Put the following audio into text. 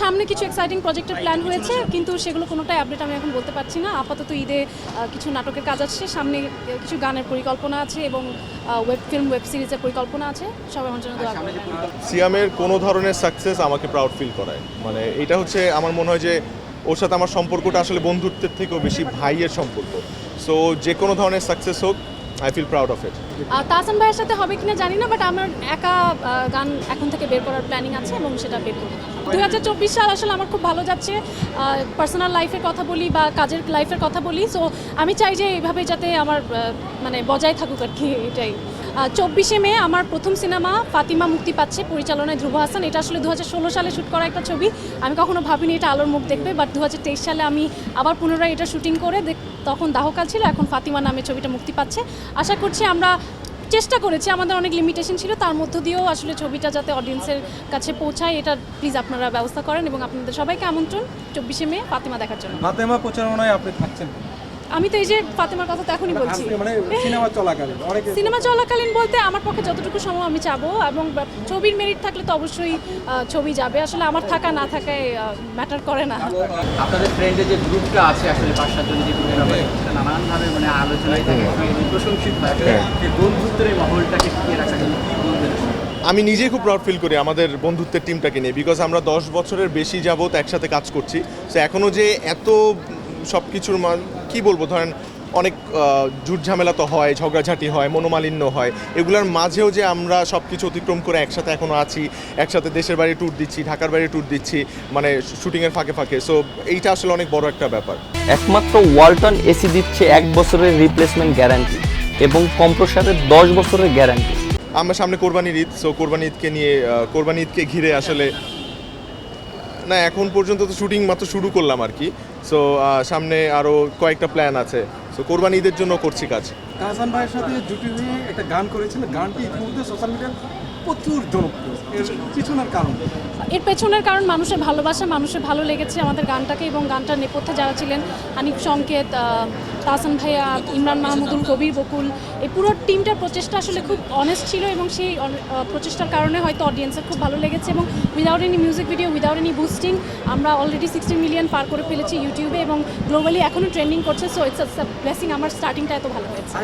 সামনে কিছু এক্সাইটিং প্রজেক্টের প্ল্যান হয়েছে কিন্তু সেগুলো কোনোটাই আপডেট আমি এখন বলতে পারছি না। আপাতত ঈদে কিছু নাটকের কাজ আছে সামনে কিছু গানের পরিকল্পনা আছে এবং ওয়েব ফিল্ম ওয়েব সিরিজের পরিকল্পনা আছে। সবাই আমার জন্য দোয়া সিয়ামের কোনো ধরনের সাকসেস আমাকে প্রাউড ফিল করায়। মানে এটা হচ্ছে আমার মনে হয় যে ওর সাথে আমার সম্পর্কটা আসলে বন্ধুত্বের থেকেও বেশি ভাইয়ের সম্পর্ক। সো যে কোনো ধরনের সাকসেস হোক I feel proud of it Tahsan ভাইয়ের সাথে হবে কিনা জানি না বাট আমার একা গান এখন থেকে বের করার প্ল্যানিং আছে এবং সেটা বের করব। দুই হাজার চব্বিশ সাল আসলে আমার খুব ভালো যাচ্ছে। পার্সোনাল লাইফের কথা বলি বা কাজের লাইফের কথা বলি। সো আমি চাই যে এইভাবে যাতে আমার মানে বজায় থাকুক আর কি এটাই। চব্বিশে মে আমার প্রথম সিনেমা ফাতিমা মুক্তি পাচ্ছে পরিচালনায় ধ্রুব হাসান। এটা আসলে দু হাজার ষোলো সালে শ্যুট করা একটা ছবি। আমি কখনো ভাবিনি এটা আলোর মুখ দেখবে বাট দু হাজার তেইশ সালে আমি আবার পুনরায় এটা শুটিং করে তখন দাহকাল ছিল, এখন ফাতিমা নামে ছবিটা মুক্তি পাচ্ছে। আশা করছি আমরা চেষ্টা করেছি, আমাদের অনেক লিমিটেশন ছিল, তার মধ্য দিয়েও আসলে ছবিটা যাতে অডিয়েন্সের কাছে পৌঁছায়, এটা প্লিজ আপনারা ব্যবস্থা করেন এবং আপনাদের সবাইকে আমন্ত্রণ, চব্বিশে মে, ফাতেমা দেখার জন্য। ফাতেমা প্রচারণায় আপনি থাকছেন। আমি তো এই যে ফাতেমার কথা তো এখনই বলছি। মানে সিনেমা চলাকালীন সিনেমা চলাকালীন বলতে আমার পক্ষে যতটুকু সময় আমি চাবো এবং ছবির মেরিট থাকলে তো অবশ্যই ছবি যাবে। আসলে আমার থাকা না থাকায় ম্যাটার করে না। আপনাদের ফ্রেন্ডের যে গ্রুপটা আছে আসলে পাঁচ সাতজন যে গ্রুপের সেটা নানানভাবে মানে আলোচনায় থাকে প্রশংসিত হয়। আসলে এই বন্ধুত্বের এই মহলটাকে টিকিয়ে রাখার জন্য কি বলবেন? আমি নিজেই খুব প্রাউড ফিল করি আমাদের বন্ধুত্বের টিমটাকে নিয়ে বিকজ আমরা দশ বছরের বেশি যাবত একসাথে কাজ করছি। তো এখনও যে এত সব কিছুর কী বলব? ধরেন অনেক জুট ঝামেলা তো হয় ঝগড়াঝাটি হয় মনোমালিন্য হয়। এগুলোর মাঝেও যে আমরা সব কিছু অতিক্রম করে একসাথে এখনও আছি একসাথে দেশের বাইরে ট্যুর দিচ্ছি ঢাকার বাইরে ট্যুর দিচ্ছি মানে শুটিংয়ের ফাঁকে ফাঁকে। সো এইটা আসলে অনেক বড় একটা ব্যাপার। একমাত্র ওয়ালটন এসি দিচ্ছে এক বছরের রিপ্লেসমেন্ট গ্যারান্টি এবং কম্প্রসারের দশ বছরের গ্যারান্টি আমরা সামনে কোরবানির ঈদ সো কোরবানি ঈদকে নিয়ে কোরবানি ঈদকে ঘিরে আসলে না এখন পর্যন্ত তো শুটিং মাত্র শুরু করলাম আর কি। সো সামনে আরও কয়েকটা প্ল্যান আছে। সো কোরবানি ঈদের জন্য করছি কাজ। তাহসান ভাইয়ের সাথে জুটি হয়ে একটা গান করেছিল। গানটি ইতিমধ্যে সোশ্যাল মিডিয়ায় প্রচুর জনপ্রিয়। এর পিছনের কারণ? এর পেছনের কারণ মানুষের ভালোবাসা মানুষের ভালো লেগেছে আমাদের গানটাকে এবং গানটার নেপথ্যে যারা ছিলেন হানিফ সংকেত তাহসান ভাইয়া, ইমরান মাহমুদুল, কবির বকুল, এই পুরো টিমটার প্রচেষ্টা আসলে খুব অনেস্ট ছিল এবং সেই প্রচেষ্টার কারণে হয়তো অডিয়েন্সের খুব ভালো লেগেছে এবং without any music video without any boosting আমরা অলরেডি সিক্সটি মিলিয়ন পার করে ফেলেছি ইউটিউবে এবং গ্লোবালি এখনও ট্রেন্ডিং করছে সো ইটস ব্লেসিং আমার স্টার্টিংটা এত ভালো হয়েছে।